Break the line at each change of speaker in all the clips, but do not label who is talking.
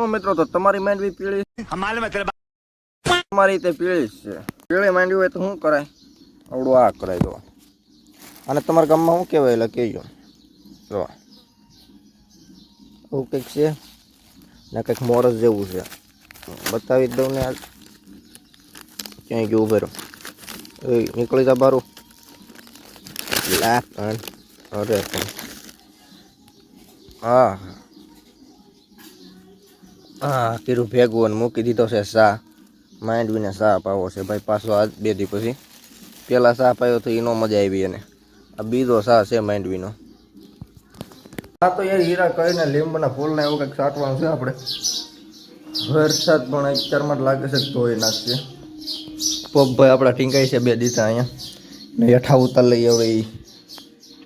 શું મિત્રો, તો તમારી માંડવી પીળી તમારી તે પીળી છે. પીળી માંડવી હોય તો શું કરાય? આવડું આ કરાય દો અને તમારા ગામમાં શું કહેવાય, એટલે કહેજો. જો. આવું કંઈક છે? ને કંઈક મોરસ જેવું છે. બતાવી દઉં ને ક્યાંય ગયું ઉભેરો. એ નીકળી જા બારું. અરે હા. હા પીરું ભેગું અને મૂકી દીધો છે સા માંડવીને સા પાવો છે. ભાઈ, પાછો આજ બે દી પછી. પેલા સા પાયો તો એનો મજા આવી એને. આ બીજો સા છે માંડવીનો. હા તો યાર હીરા કરીને લીંબના ફૂલને એવું કંઈક સાટવાનું છે આપણે. વરસાદ પણ અત્યારમાં જ લાગે છે ધોઈ નાખશે. પગભાઈ આપણા ટીંગાઈ છે બે દીધા અહીંયા. ને હેઠા ઉતાર લઈ હવે એ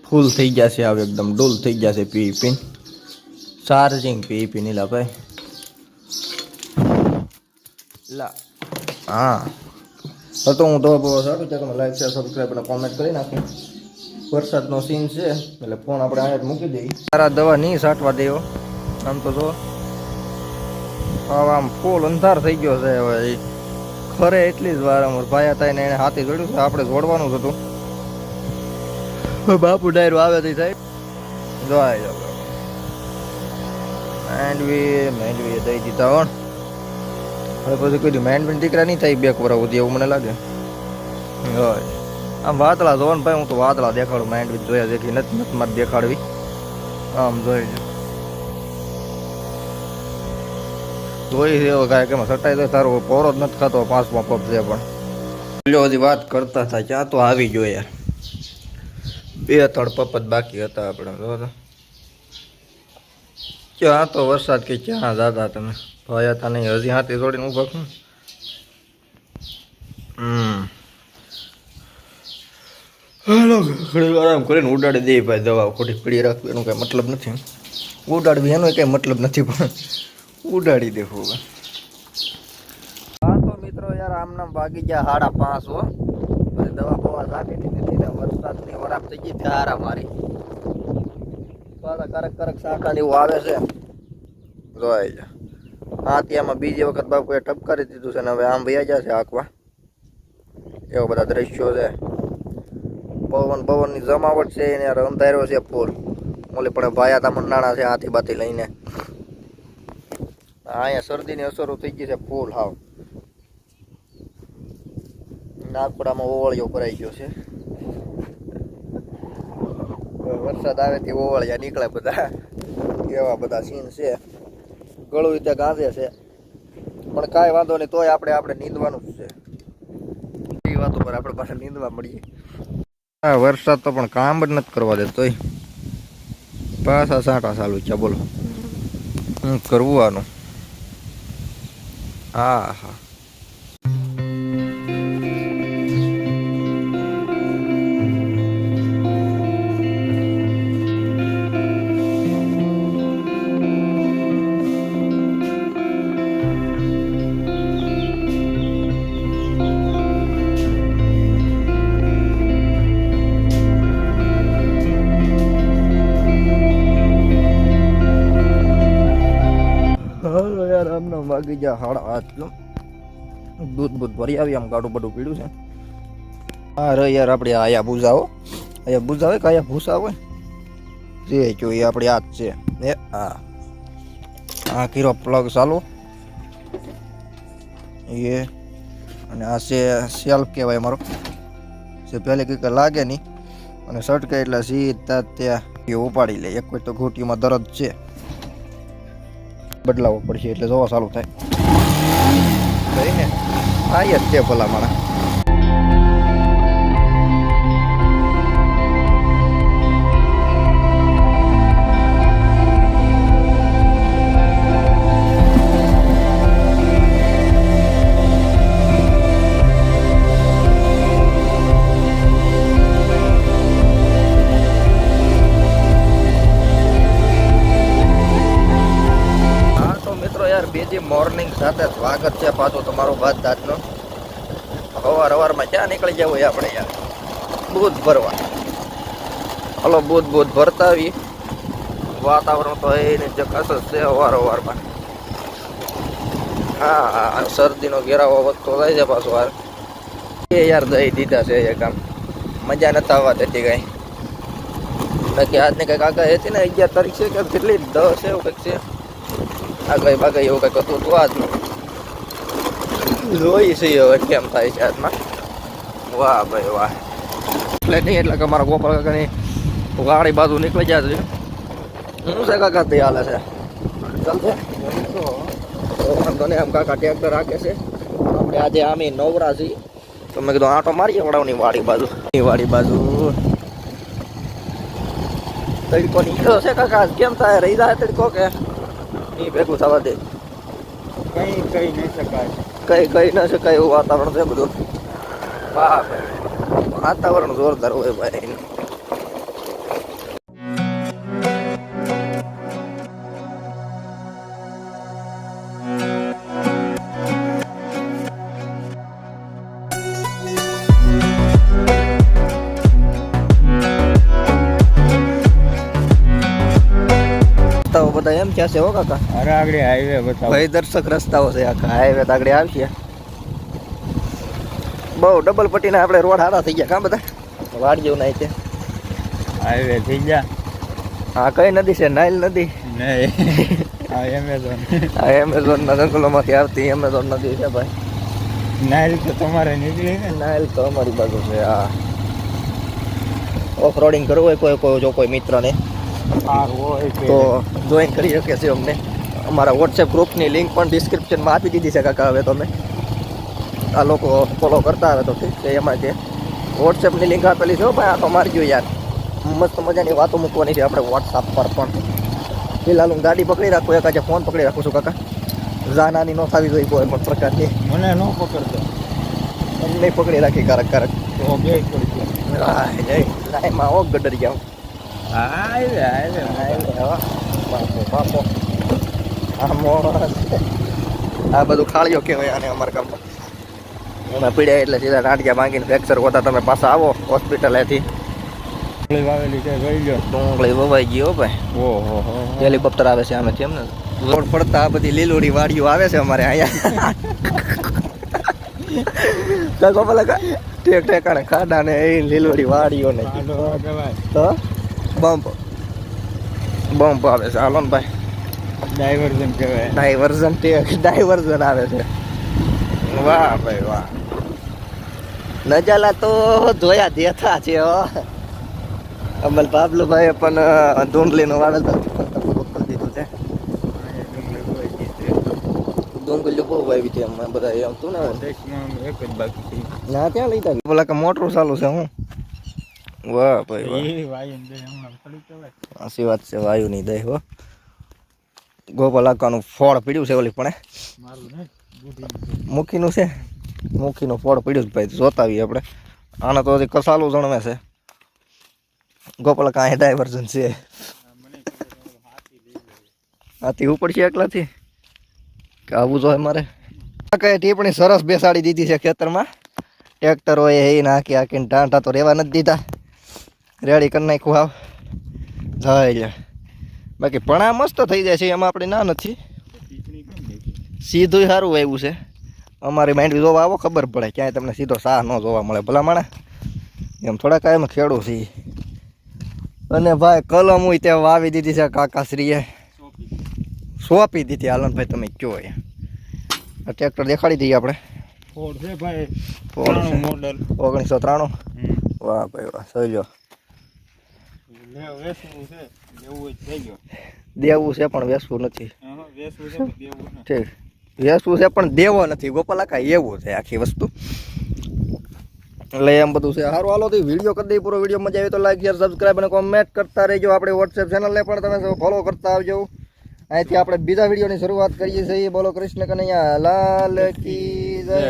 ફૂલ થઈ ગયા છે, હવે એકદમ ડોલ થઈ ગયા છે પી પીને ચાર્જિંગ પી પી લાભાઈ ભાઈ. લા. હા. તો હું તો સારું છે તમે લાઈક શેર સબસ્ક્રાઈબ અને કોમેન્ટ કરી નાખી. વરસાદનો સીન છે, એટલે ફોન આપણે અહીંયા મૂકી દઈએ. સારા દવા નહીં સાટવા દેવો આમ તો જો. આમ ફૂલ અંધાર થઈ ગયો છે હવે ખરે એટલી જ વાર અમાર ભાઈ હતા એને હાથી જોડ્યું છે, આપણે જોડવાનું જ હતું. બાપુ ડાયરો આવે તે સાહેબ. જોઈ જાવ માંડવી માંડવી દઈ દીધા હોણ હવે પછી કોઈ માંડવી દીકરા નહીં થાય બેક કોરા સુધી મને લાગે. આમ વાતળા જોવો ભાઈ, હું તો વાતળા દેખાડું માંડવી જોયા જેથી નથી નથી મારે દેખાડવી. આમ જોઈ જો જોઈ છે એવો કાંઈ કે એમાં સટાઈ તો તારો પોરો જ નથી ખાતો, પાંચમો પગ છે પણ. પેલો હજી વાત કરતા હતા, ક્યાં તો આવી જોઈએ બે ત્રણ પપ જ બાકી હતા આપણે ક્યાં તો વરસાદ કે ક્યાં, દાદા તમે? ભાયા હતા નહીં હજી હાથી જોડીને ઊભા હમ. હાલો ઘણી વાર આમ કરીને ઉડાડી દે ભાઈ દવા ખોટી પડી રાખવી, એનો કાંઈ મતલબ નથી ઉડાડવી, એનો કાંઈ મતલબ નથી, પણ ઉડાડી દેવું હા. તો મિત્રો યાર આમ નામ વાગી ગયા સાડા પાંચ હો. દવા બવા રાખી ને વરસાદની વરાપ થઈ ગઈ હારા મારી. પાછા કરક કરક ને એવું આવે છે. જોઈ જા હા ત્યાંમાં બીજી વખત બાપુએ ટપકારી દીધું છે ને હવે આમ વયા જશે આંકવા એવા બધા દ્રશ્યો છે. પવન, પવનની જમાવટ છે એને અંધાર્યો છે ફૂલ ઓલી પણ ભાયા તામણ નાણાં છે હાથી બાથી લઈને. અહીંયા શરદીની અસરો થઈ ગઈ છે ફૂલ, હાવ. નાગપડામાં ઓવળિયો ભરાઈ ગયો છે. વરસાદ આવે તે ઓવળિયા નીકળે બધા. એવા બધા સીન છે. ગળું ત્યાં ગાંધે છે. પણ કાંઈ વાંધો નહીં, તોય આપણે આપણે નીંદવાનું જ છે. એ વાતો પર આપણે પાસે નીંદવા મળીએ. હા વરસાદ તો પણ કામ જ નથી કરવા દેતો પાછા સાંટા ચાલુ છે બોલો. હું કરવું આનું? હા હા. વાગી ગયા હાડા હાથ દૂધ બૂધ ભરી આવી, આમ ગાડું બધું પીડ્યું છે. હા, રે યાર, આપણે આયા ભૂસા હો આયા ભૂસા હોય કે આયા ભૂસા હોય? જે જો એ આપણી આજ છે. એ હા આ કીરો પ્લગ ચાલુ. એ. અને આ છે સેલ્ફ કહેવાય મારો. જે પહેલે કંઈક લાગે નહીં. અને સટકે એટલે સીધા ત્યાં એ ઉપાડી લે. એક કોઈ તો ઘૂંટીમાં દરદ છે. બદલાવવો પડશે એટલે જોવા ચાલુ થાય. ને. આ જ છે ભલા માણા ભાત દાંતનો. સવાર સવારમાં ક્યાં નીકળી જવું હોય આપણે યાર? બૂધ ભરવા. હલો, બૂધ બૂધ ભરતા આવી વાતાવરણ તો એને ચકાસ જ છે અવાર અવારમાં હા હા શરદીનો ઘેરાવો વધતો થાય છે પાછો વાર એ યાર દહીં દીધા છે એ કામ મજા નથી આવવા દેતી કાંઈ. બાકી આજને કંઈક આગળ હતી ને અગિયાર તારીખ છે કે કેટલી? દસ, એવું કંઈક છે. આગળ બાગાહી એવું કંઈક હતું તો આજનું જોઈ છે હવે કેમ થાય છે આજમાં વાહ ભાઈ વાહ એટલે નહીં એટલે કે મારા ગોપાલ કાકાની વાડી બાજુ નીકળી જાય છે હું છે કાકા તે હાલે છે વાંધો નહીં આમ કાકા ટ્રેક્ટર રાખે છે આપણે આજે આમે નવરા છીએ તો મેં કીધું આટો મારીએ વડાવની વાડી બાજુ વાડી બાજુ તડકો નીકળ્યો છે કાકા કેમ થાય રહી જાય તડકો કે એ ભેગું થવા દે
કઈ કઈ નહીં શકાય
કઈ કઈ ન શકાય એવું વાતાવરણ છે બધું. વાતાવરણ જોરદાર હોય ભાઈ છે હો કાકા.
અરે આગળ હાઈવે બતાવો
ભાઈ દર્શક રસ્તાઓ છે આખા. હાઈવે આગળ આવશે. બહુ ડબલ પટ્ટીના આપણે રોડ હારા થઈ ગયા કાં બધા? વાડ જેવું નાય છે.
હાઈવે થઈ ગયા?
હા કઈ નદી છે? નાઇલ નદી.
એમેઝોન
આ એમેઝોનના જંગલોમાંથી આવતી એમેઝોન નદી છે ભાઈ.
નાઇલ તો તમારે નીકળી ને.
નાઇલ તો અમારી બાજુ છે હા. ઓફ રોડિંગ કરવું હોય કોઈ કોઈ જો કોઈ મિત્રને. તો જોઈન કરી શકે છે અમને. અમારા વોટ્સએપ ગ્રુપની લિંક પણ ડિસ્ક્રિપ્શનમાં આપી દીધી છે કાકા હવે તમે આ લોકો ફોલો કરતા આવે તો ઠીક છે એમાં જે વોટ્સએપની લિંક આપેલી છે ભાઈ આ તો મારજો યાર. મસ્ત મજાની વાતો મૂકવાની છે આપણે વોટ્સઅપ પર પણ. ફિલહાલ હું ગાડી પકડી રાખું એક આજે ફોન પકડી રાખું છું કાકા. જાનાની ન થવી જોઈએ કોઈ પણ પ્રકારની.
મને ન પકડતો.
એમને પકડી રાખી કારક કારક.
જય
લાઈમાં ઓ ગડર ગયા
હાઈવે હાઈવે
બાપો બાપો આ મોણસ આ બધું ખાળીઓ કહેવાય આને અમારા ગામમાં. અમે પીડ્યા એટલે સીધા નાટિયા માંગીને ફ્રેક્ચર હોતા તમે પાછા આવો હોસ્પિટલેથી
ડુંગળી વાવેલી છે ગઈ ગયો
ડુંગળી વવાઈ ગયો ભાઈ.
ઓહો હો
હેલિકોપ્ટર આવે છે આમેથી એમને. રોડ પડતા આ બધી લીલોડી વાડીઓ આવે છે અમારે અહીંયા. લગો પેલા ટેક ટેકાણે ખાડા ને એ લીલોડી વાડીઓ ને તો બમ્પ બમ્પ આવે છે. હાલો ને ભાઈ.
ડાયવર્ઝન કહેવાય.
ડાયવર્ઝન ડાયવર્ઝન આવે છે. વાહ ભાઈ વાહ. નજાલા તો જોયા દેતા છે અમલ બાબલુભાઈ પણ ડુંગળીનું વાવેતર કરી દીધું છે. ડુંગળી બહુ વાવી છે બધા એમ તું ને?
એક જ બાકી
ના ત્યાં લઈ પેલા કે મોટરું ચાલુ છે હું? વાહ ભાઈ વાહ.
દે
સાચી વાત છે વાયુ ની દઈ હો. ગોપાલ આકાનું ફળ પીડ્યું છે ઓલી પણ
મૂકીનું
મુખીનું છે? મુખીનું ફળ પીડ્યું છે ભાઈ જોતા આવીએ આપણે. આને તો હજી કસાલું જણવે છે. ગોપાલ કાંઈ ડાયવર્ઝન છે. હાથી ઉપડશે એકલાથી? કે આવું જોઈએ મારે? કઈ ટીપણી સરસ બેસાડી દીધી છે ખેતરમાં. ટ્રેક્ટર હોય એ નાખી હાકીને ટાંટા તો રહેવા નથી દીધા. રેડી કરી નાખ્યું આવ જાય બાકી પણા મસ્ત થઈ જાય છે એમાં આપણે ના નથી. સીધું સારું આવ્યું છે. અમારી માઇન્ડ જોવા આવો ખબર પડે. ક્યાંય તમને સીધો સાહ ન જોવા મળે. ભલા માણે એમ થોડા કાંઈ ખેડું છે. અને ભાઈ કલમ હોય ત્યાં વાવી દીધી છે કાકાશ્રીએ.
સોંપી
દીધી. આલનભાઈ તમે કયો એ? ટ્રેક્ટર દેખાડી દઈએ આપણે. ઓગણીસો ત્રાણું? વાહ ભાઈ વાહ સહી
લે. વેસવું છે દેવું
છે પણ વેસવું નથી. ઠીક. વેસવું છે પણ દેવો નથી. ગોપાલા કાંઈ એવું છે આખી વસ્તુ. એટલે એમ બધું છે. સારું હાલો તો વીડિયો કરી દઈએ. પૂરો વીડિયો મજા આવી તો લાઈક શેર સબસ્ક્રાઈબ અને કોમેન્ટ કરતા રહેજો આપણે વોટ્સએપ ચેનલને પણ તમે ફોલો કરતા આવજો. અહીંથી આપણે બીજા વિડીયોની શરૂઆત કરીએ છીએ. બોલો કૃષ્ણ કનૈયા લાલ કી
જય.